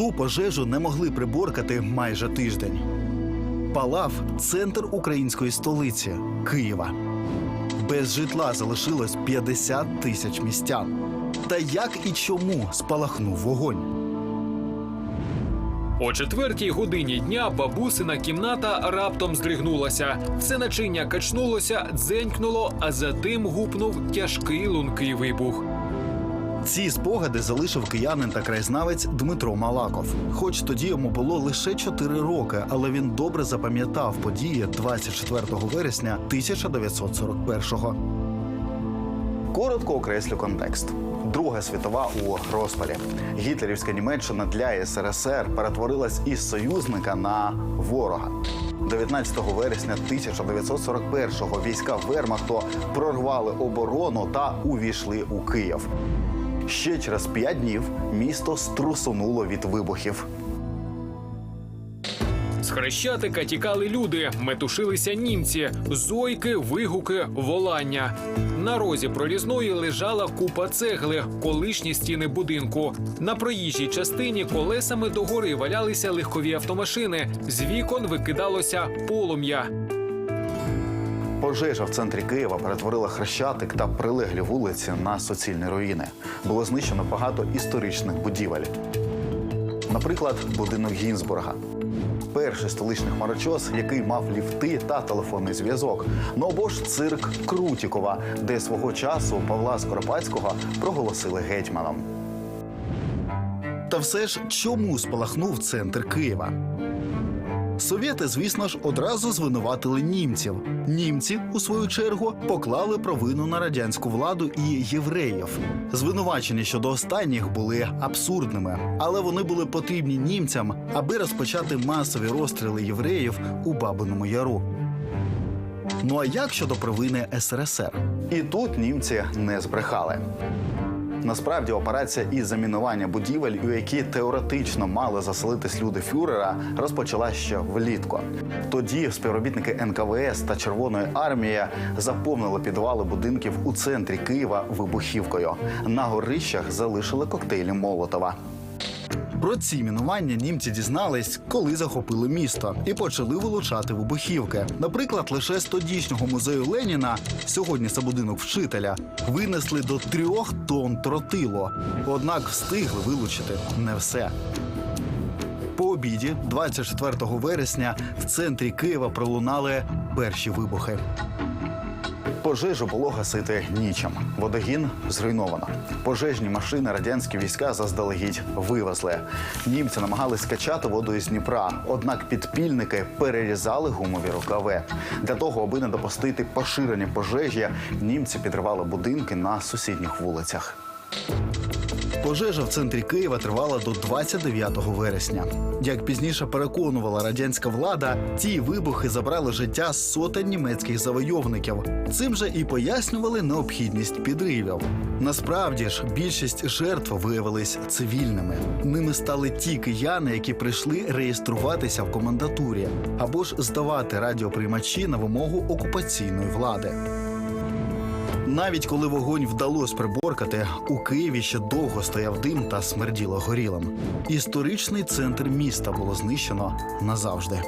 Ту пожежу не могли приборкати майже тиждень. Палав центр української столиці Києва. Без житла залишилось 50 тисяч містян. Та як і чому спалахнув вогонь? О четвертій годині дня бабусина кімната раптом здригнулася. Все начиння качнулося, дзенькнуло, а за тим гупнув тяжкий лункий вибух. Ці спогади залишив киянин та краєзнавець Дмитро Малаков. Хоч тоді йому було лише 4 роки, але він добре запам'ятав події 24 вересня 1941-го. Коротко окреслю контекст. Друга світова у розпалі. Гітлерівська Німеччина для СРСР перетворилась із союзника на ворога. 19 вересня 1941-го війська Вермахту прорвали оборону та увійшли у Київ. Ще через п'ять днів місто струсунуло від вибухів. З хрещатика тікали люди, метушилися німці, зойки, вигуки, волання. На розі прорізної лежала купа цегли, колишні стіни будинку. На проїжджій частині колесами догори валялися легкові автомашини. З вікон викидалося полум'я. Пожежа в центрі Києва перетворила хрещатик та прилеглі вулиці на суцільні руїни. Було знищено багато історичних будівель. Наприклад, будинок Гінзбурга. Перший столичний хмарочос, який мав ліфти та телефонний зв'язок. Ну або ж цирк Крутікова, де свого часу Павла Скоропадського проголосили гетьманом. Та все ж чому спалахнув центр Києва? Совєти, звісно ж, одразу звинуватили німців. Німці, у свою чергу, поклали провину на радянську владу і євреїв. Звинувачення щодо останніх були абсурдними, але вони були потрібні німцям, аби розпочати масові розстріли євреїв у Бабиному Яру. Ну а як щодо провини СРСР? І тут німці не збрехали. Насправді операція із замінування будівель, у які теоретично мали заселитись люди фюрера, розпочала ще влітку. Тоді співробітники НКВС та Червоної армії заповнили підвали будинків у центрі Києва вибухівкою. На горищах залишили коктейлі Молотова. Про ці мінування німці дізнались, коли захопили місто, і почали вилучати вибухівки. Наприклад, лише з тодішнього музею Леніна, сьогодні це будинок вчителя, винесли до трьох тонн тротило. Однак встигли вилучити не все. По обіді, 24 вересня, в центрі Києва пролунали перші вибухи. Пожежу було гасити нічим. Водогін зруйновано. Пожежні машини радянські війська заздалегідь вивезли. Німці намагались скачати воду із Дніпра, однак підпільники перерізали гумові рукави. Для того, аби не допустити поширення пожежі, німці підривали будинки на сусідніх вулицях. Пожежа в центрі Києва тривала до 29 вересня. Як пізніше переконувала радянська влада, ці вибухи забрали життя сотень німецьких завойовників. Цим же і пояснювали необхідність підривів. Насправді ж, більшість жертв виявились цивільними. Ними стали ті кияни, які прийшли реєструватися в комендатурі або ж здавати радіоприймачі на вимогу окупаційної влади. Навіть коли вогонь вдалося приборкати, у Києві ще довго стояв дим та смерділо горілим. Історичний центр міста було знищено назавжди.